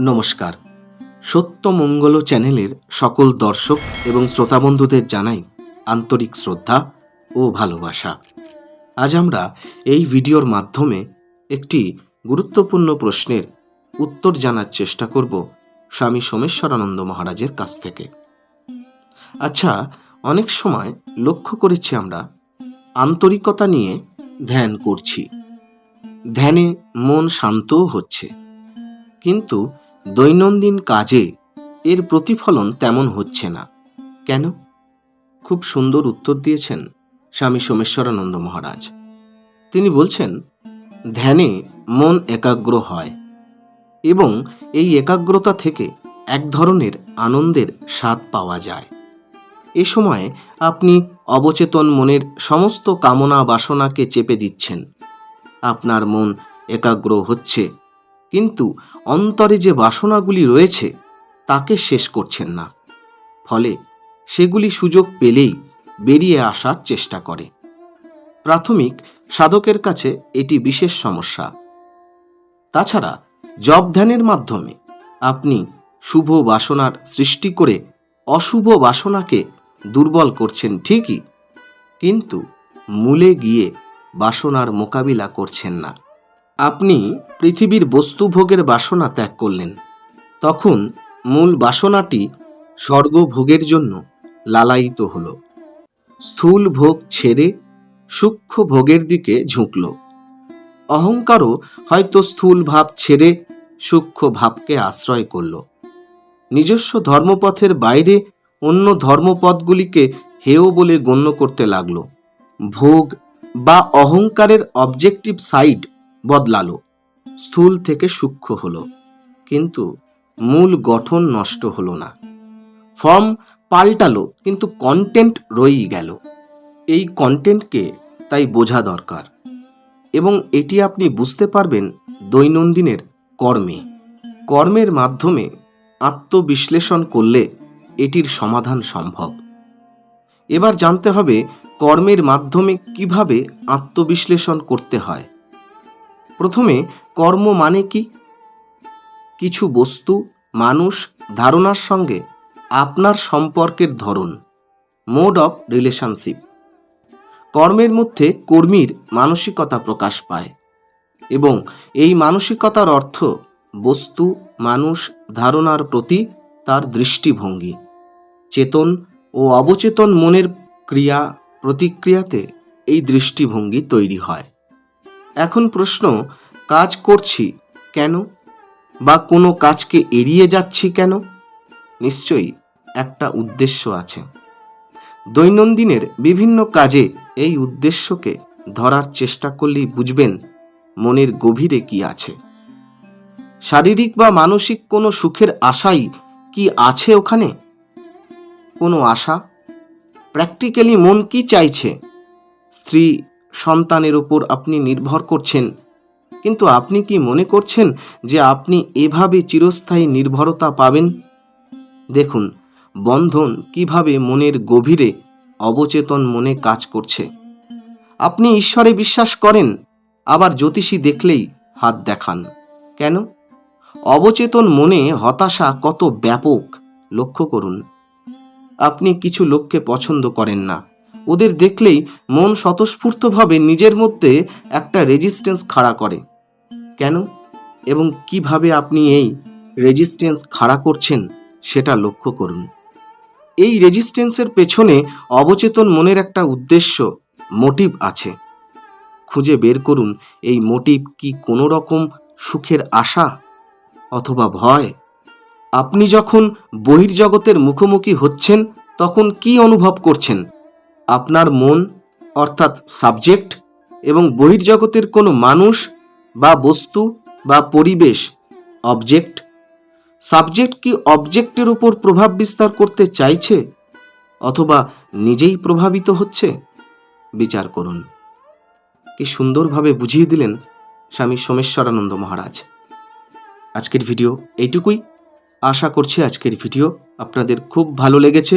নমস্কার। সত্যমঙ্গল চ্যানেলের সকল দর্শক এবং শ্রোতাবন্ধুদের জানাই আন্তরিক শ্রদ্ধা ও ভালোবাসা। আজ আমরা এই ভিডিওর মাধ্যমে একটি গুরুত্বপূর্ণ প্রশ্নের উত্তর জানার চেষ্টা করব স্বামী সোমেশ্বরানন্দ মহারাজের কাছ থেকে। আচ্ছা অনেক সময় লক্ষ্য করেছি আমরা, আন্তরিকতা নিয়ে ধ্যান করছি। ধ্যানে মন শান্তও হচ্ছে। কিন্তু দৈনন্দিন কাজে এর প্রতিফলন তেমন হচ্ছে না। কেন? খুব সুন্দর উত্তর দিয়েছেন স্বামী সোমেশ্বরানন্দ মহারাজ। তিনি বলছেন, ধ্যানে মন একাগ্র হয় এবং এই একাগ্রতা থেকে এক ধরনের আনন্দের স্বাদ পাওয়া যায়। এ সময় আপনি অবচেতন মনের সমস্ত কামনা বাসনাকে চেপে দিচ্ছেন। আপনার মন একাগ্র হচ্ছে কিন্তু অন্তরে যে বাসনাগুলি রয়েছে, তাকে শেষ করছেন না। ফলে সেগুলি সুযোগ পেলেই বেরিয়ে আসার চেষ্টা করে। প্রাথমিক সাধকের কাছে এটি বিশেষ সমস্যা। তাছাড়া জব ধ্যানের মাধ্যমে আপনি শুভ বাসনার সৃষ্টি করে অশুভ বাসনাকে দুর্বল করছেন ঠিকই, কিন্তু মূলে গিয়ে বাসনার মোকাবিলা করছেন না। আপনি পৃথিবীর বস্তুভোগের বাসনা ত্যাগ করলেন। তখন মূল বাসনাটি স্বর্গভোগের জন্য লালায়িত হল। স্থূল ভোগ ছেড়ে সূক্ষ্ম ভোগের দিকে ঝুঁকল। অহংকারও হয়তো স্থূল ভাব ছেড়ে সূক্ষ্ম ভাবকে আশ্রয় করল। নিজস্ব ধর্মপথের বাইরে অন্য ধর্মপথগুলিকে হেয় বলে গণ্য করতে লাগল। ভোগ বা অহংকারের অবজেক্টিভ সাইড বদলালো। স্থূল থেকে সূক্ষ্ম হলো, কিন্তু মূল গঠন নষ্ট হলো না। ফর্ম পাল্টালো, কিন্তু কন্টেন্ট রয়েই গেল। এই কন্টেন্টকে তাই বোঝা দরকার। এবং এটি আপনি বুঝতে পারবেন দৈনন্দিনের কর্মে। কর্মের মাধ্যমে আত্মবিশ্লেষণ করলে এটির সমাধান সম্ভব। এবার জানতে হবে কর্মের মাধ্যমে কীভাবে আত্মবিশ্লেষণ করতে হয়। প্রথমে কর্ম মানে কি? কিছু বস্তু, মানুষ, ধারণার সঙ্গে আপনার সম্পর্কের ধরন মোড অফ রিলেশনশিপ কর্মের মধ্যে কর্মীর মানসিকতা প্রকাশ পায় এবং এই মানসিকতার অর্থ বস্তু, মানুষ, ধারণার প্রতি তার দৃষ্টিভঙ্গি। চেতন ও অবচেতন মনের ক্রিয়া, প্রতিক্রিয়াতে এই দৃষ্টিভঙ্গি তৈরি হয়। এখন প্রশ্ন, কাজ করছি কেন? বা কোনো কাজকে এড়িয়ে যাচ্ছি কেন? নিশ্চয়ই একটা উদ্দেশ্য আছে। দৈনন্দিনের বিভিন্ন কাজে এই উদ্দেশ্যকে ধরার চেষ্টা করলেই বুঝবেন মনের গভীরে কি আছে। শারীরিক বা মানসিক কোনো সুখের আশাই কি আছে ওখানে? কোনো আশা? প্র্যাকটিক্যালি মন কি চাইছে? স্ত্রী সন্তানের উপর আপনি নির্ভর করছেন। কিন্তু আপনি কি মনে করছেন যে আপনি এভাবে চিরস্থায়ী নির্ভরতা পাবেন? দেখুন, বন্ধন কীভাবে মনের গভীরে অবচেতন মনে কাজ করছে। আপনি ঈশ্বরে বিশ্বাস করেন, আবার জ্যোতিষী দেখলেই হাত দেখান। কেন? অবচেতন মনে হতাশা কত ব্যাপক, লক্ষ্য করুন। আপনি কিছু লোককে পছন্দ করেন না। ওদের দেখলেই মন স্বতঃস্ফূর্তভাবে নিজের মধ্যে একটা রেজিস্ট্যান্স খাড়া করে। কেন? এবং কীভাবে আপনি এই রেজিস্ট্যান্স খাড়া করছেন সেটা লক্ষ্য করুন। এই রেজিস্ট্যান্সের পেছনে অবচেতন মনের একটা উদ্দেশ্য মোটিভ আছে। খুঁজে বের করুন এই মোটিভ কি কোনো রকম সুখের আশা অথবা ভয়? আপনি যখন বহির্জগতের মুখোমুখি হচ্ছেন, তখন কি অনুভব করছেন? আপনার মন, অর্থাৎ সাবজেক্ট, এবং বহির্জগতের কোনো মানুষ বা বস্তু বা পরিবেশ অবজেক্ট সাবজেক্ট কি অবজেক্টের উপর প্রভাব বিস্তার করতে চাইছে, অথবা নিজেই প্রভাবিত হচ্ছে? বিচার করুন। কি সুন্দরভাবে বুঝিয়ে দিলেন স্বামী সোমেশ্বরানন্দ মহারাজ। আজকের ভিডিও এইটুকুই। আশা করছি আজকের ভিডিও আপনাদের খুব ভালো লেগেছে।